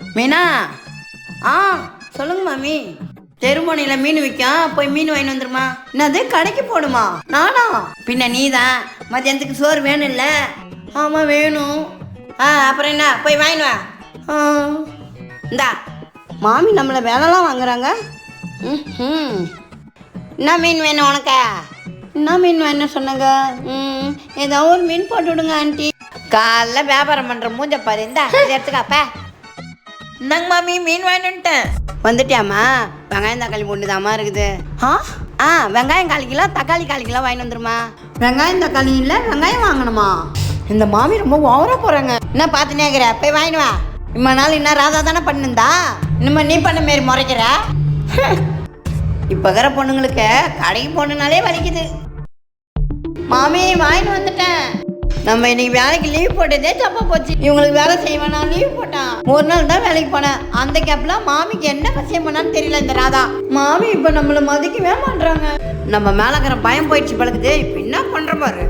மீனா? ஆ சொல்லுங்க மாமி. தெருமனையில் மீன் விற்கும் போய் மீன் வாங்கி வந்துருமா? என்னது கடைக்கு போடுமா நானா? பின்ன நீ தான் மதியானத்துக்கு சோறு வேணும்ல. ஆமாம் வேணும். ஆ அப்புறம் என்ன? போய் வாங்கிட்டு வா. இந்தா மாமி நம்மளை வேலைலாம் வாங்குறாங்க. ம் என்ன மீன் வேணும் உனக்கு? என்ன மீன் வேணும் சொன்னாங்க? ம் ஏதோ ஒரு மீன் போட்டு விடுங்க ஆண்டி. காலைல வியாபாரம் பண்ணுற மூஞ்ச பாரு இந்தா எடுத்துக்காப்ப இந்தாங்க மாமி மீன் வாங்கிட்டேன் வந்துட்டியாம்மா? வெங்காயம் தக்காளி ஒன்று இருக்குது. ஆ? ஆ வெங்காயம் கால் கிலோ தக்காளி கால் கிலோ வாங்கிட்டு வந்துருமா வெங்காயம் தக்காளி இல்லை வெங்காயம் வாங்கணுமா? இந்த மாமி ரொம்ப ஓவரா போகிறாங்க என்ன பார்த்துனே இருக்கிற போய் வாங்கிட்டு வா. இம்மா நாள் என்ன ராதா தானே பண்ணுந்தா இனிமே நீ பண்ண மாரி முறைக்கிற? இப்போ இருக்கிற பொண்ணுங்களுக்கு கடைக்கு போகணுனாலே வலிக்குது. மாமி வாங்கிட்டு வந்துட்டேன். நம்ம இன்னைக்கு வேலைக்கு லீவ் போட்டதே தப்பா போச்சு. இவங்களுக்கு வேலை செய்வேனா லீவ் போட்டான். ஒரு நாள் தான் வேலைக்கு போனேன். அந்த கேப்ல மாமிக்கு என்ன விஷயம் பண்ணான்னு தெரியல இந்த ராதா. மாமி இப்ப நம்மள மதிக்கவே மாட்டாங்க நம்ம மேல இருக்கிற பயம் போயிடுச்சு பழகுது இப்ப என்ன பண்ற பாரு.